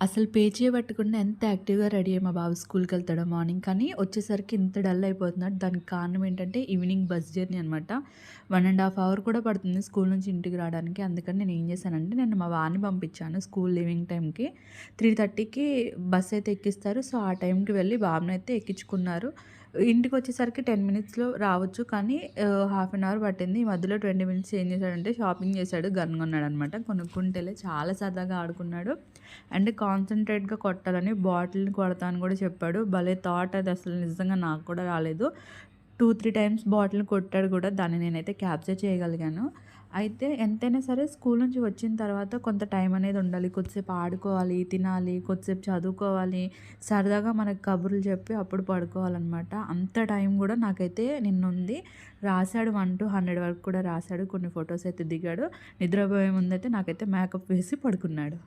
అసలు పేచీ చేయబట్టకుండా ఎంత యాక్టివ్‌గా రెడీ అయ్యి మా బాబు స్కూల్కి స్కూల్‌కెళ్తాడో మార్నింగ్. కానీ వచ్చేసరికి ఇంత డల్ అయిపోతున్నాడు. దానికి కారణం ఏంటంటే ఈవినింగ్ బస్ జర్నీ అనమాట. వన్ అండ్ హాఫ్ అవర్ కూడా పడుతుంది స్కూల్ నుంచి ఇంటికి రావడానికి. అందుకని నేను ఏం చేశానంటే నేను మా వారిని పంపించాను స్కూల్ లీవింగ్ టైంకి. 3:30కి బస్ అయితే ఎక్కిస్తారు. సో, ఆ టైంకి వెళ్ళి బాబునైతే ఎక్కించుకున్నారు. ఇంటికి వచ్చేసరికి టెన్ మినిట్స్‌లో రావచ్చు. కానీ హాఫ్ అన్ అవర్ పట్టింది. ఈ మధ్యలో 20 మినిట్స్ ఏం చేశాడంటే షాపింగ్ చేశాడు. గన్ కొన్నాడనమాట. కొనుక్కుంటేలే చాలా సరదాగా ఆడుకున్నాడు. అండ్ కాన్సన్ట్రేట్గా కొట్టాలని బాటిల్‌ని కొడతా అని కూడా చెప్పాడు. భలే థాట్ అది అసలు నిజంగా నాకు కూడా రాలేదు. 2, 3 టైమ్స్ బాటిల్ కొట్టాడు కూడా. దాన్ని నేనైతే క్యాప్చర్ చేయగలిగాను. అయితే ఎంతైనా సరే స్కూల్ నుంచి వచ్చిన తర్వాత కొంత టైం అనేది ఉండాలి. కొద్దిసేపు ఆడుకోవాలి, తినాలి, కొద్దిసేపు చదువుకోవాలి. సరదాగా మనకు కబుర్లు చెప్పి అప్పుడు పడుకోవాలన్నమాట అంత టైం కూడా నాకైతే నిన్నుంది. రాసాడు 1-100 వరకు కూడా రాసాడు. కొన్ని ఫొటోస్ అయితే దిగాడు. నిద్రపోయే ముందైతే నాకైతే మేకప్ వేసి పడుకున్నాడు.